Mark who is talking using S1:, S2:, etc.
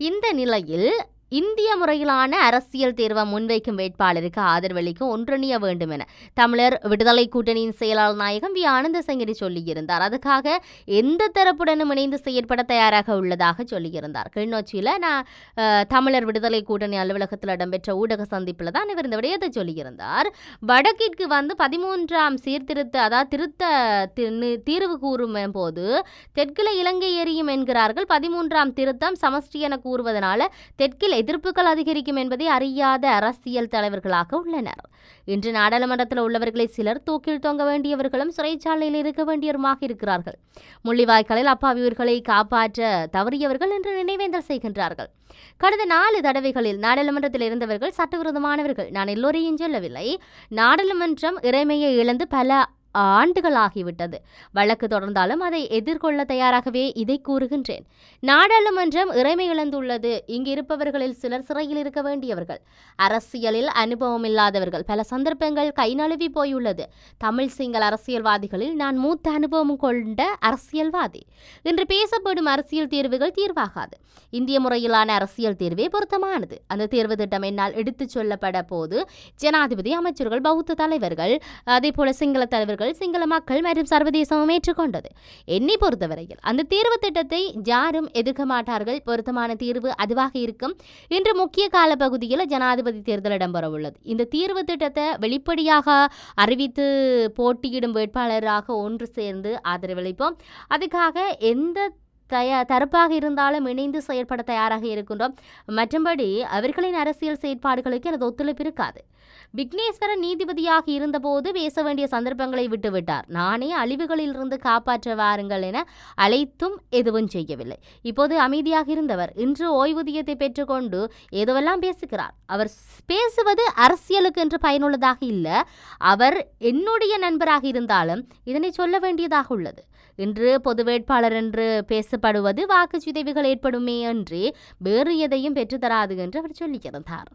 S1: இந்த நிலையில் இந்திய முறையிலான அரசியல் தேர்வை முன்வைக்கும் வேட்பாளருக்கு ஆதரவளிக்க ஒன்றிணைய வேண்டும் என தமிழர் விடுதலை கூட்டணியின் செயலாளர் நாயகம் வி. ஆனந்த சங்கரி சொல்லியிருந்தார். அதுக்காக எந்த தரப்புடனும் இணைந்து செயற்பட தயாராக உள்ளதாக சொல்லியிருந்தார். கிளிநொச்சியில் நான் தமிழர் விடுதலை கூட்டணி அலுவலகத்தில் இடம்பெற்ற ஊடக சந்திப்பில் தான் இவர் இந்த விடயத்தை சொல்லியிருந்தார். வடக்கிற்கு வந்து பதிமூன்றாம் சீர்திருத்த அதாவது திருத்த தீர்வு கூறும் போது தெற்கில் இலங்கை எரியும் என்கிறார்கள். பதிமூன்றாம் திருத்தம் சமஷ்டி என கூறுவதனால தெற்கில் எதிர்ப்புகள் அதிகரிக்கும் என்பதை அறியாத அரசியல் தலைவர்களாக உள்ளனர். இன்று நாடாளுமன்றத்தில் உள்ளவர்களை சிலர் தூக்கில் தொங்க வேண்டியவர்களும் சிறைச்சாலையில் இருக்க வேண்டியவருமாக இருக்கிறார்கள். முள்ளிவாய்க்காலில் அப்பாவியர்களை காப்பாற்ற தவறியவர்கள் என்று நினைவேந்தல் செய்கின்றார்கள். கடந்த நாலு தடவைகளில் நாடாளுமன்றத்தில் இருந்தவர்கள் சட்டவிரோதமானவர்கள். நான் எல்லோரையும் சொல்லவில்லை. நாடாளுமன்றம் இறைமையை இழந்து பல ஆண்டுகள் ஆகிவிட்டது வழக்கு தொடர்ந்தாலும் அதை எதிர்கொள்ள தயாராகவே இதை கூறுகின்றேன். நாடாளுமன்றம் இறைமை இழந்துள்ளது. இங்கு இருப்பவர்களில் சிலர் சிறையில் இருக்க வேண்டியவர்கள். அரசியலில் அனுபவம் இல்லாதவர்கள். பல சந்தர்ப்பங்கள் கை நழுவி போயுள்ளது. தமிழ் சிங்கள அரசியல்வாதிகளில் நான் மூத்த அனுபவம் கொண்ட அரசியல்வாதி. இன்று பேசப்படும் அரசியல் தீர்வுகள் தீர்வாகாது. இந்திய முறையிலான அரசியல் தீர்வே பொருத்தமானது. அந்த தேர்வு திட்டம் என்னால் எடுத்துச் சொல்லப்பட போது ஜனாதிபதி அமைச்சர்கள் பௌத்த தலைவர்கள் அதே போல சிங்கள தலைவர்கள் தலைவர்கள் சிங்கள மக்கள் மற்றும் சர்வதேசமும் ஏற்றுக்கொண்டது. என்னை பொறுத்தவரையில் அந்த தீர்வு திட்டத்தை யாரும் எதிர்க்க மாட்டார்கள். பொருத்தமான தீர்வு அதுவாக இருக்கும். இன்று முக்கிய காலப்பகுதியில் ஜனாதிபதி தேர்தல் இடம்பெறவுள்ளது. இந்த தீர்வு திட்டத்தை வெளிப்படையாக அறிவித்து போட்டியிடும் வேட்பாளராக ஒன்று சேர்ந்து ஆதரவளிப்போம். அதுக்காக எந்த தய தரப்பாக இருந்தாலும் இணைந்து செயற்பட தயாராக இருக்கின்றோம். மற்றபடி அவர்களின் அரசியல் செயற்பாடுகளுக்கு எனது ஒத்துழைப்பு இருக்காது. விக்னேஸ்வரன் நீதிபதியாக இருந்தபோது பேச வேண்டிய சந்தர்ப்பங்களை விட்டுவிட்டார். நானே அழிவுகளில் இருந்து காப்பாற்ற வாருங்கள் என அழைத்தும் எதுவும் செய்யவில்லை. இப்போது அமைதியாக இருந்தவர் இன்று ஓய்வூதியத்தை பெற்றுக்கொண்டு எதுவெல்லாம் பேசுகிறார். அவர் பேசுவது அரசியலுக்கு என்று பயனுள்ளதாக இல்லை. அவர் என்னுடைய நண்பராக இருந்தாலும் இதனை சொல்ல வேண்டியதாக உள்ளது. இன்று பொது வேட்பாளர் என்று பேசப்படுவது வாக்குச்சிதைவுகள் ஏற்படுமே என்று வேறு எதையும் பெற்றுத்தராது என்று அவர் சொல்லியிருந்தார்.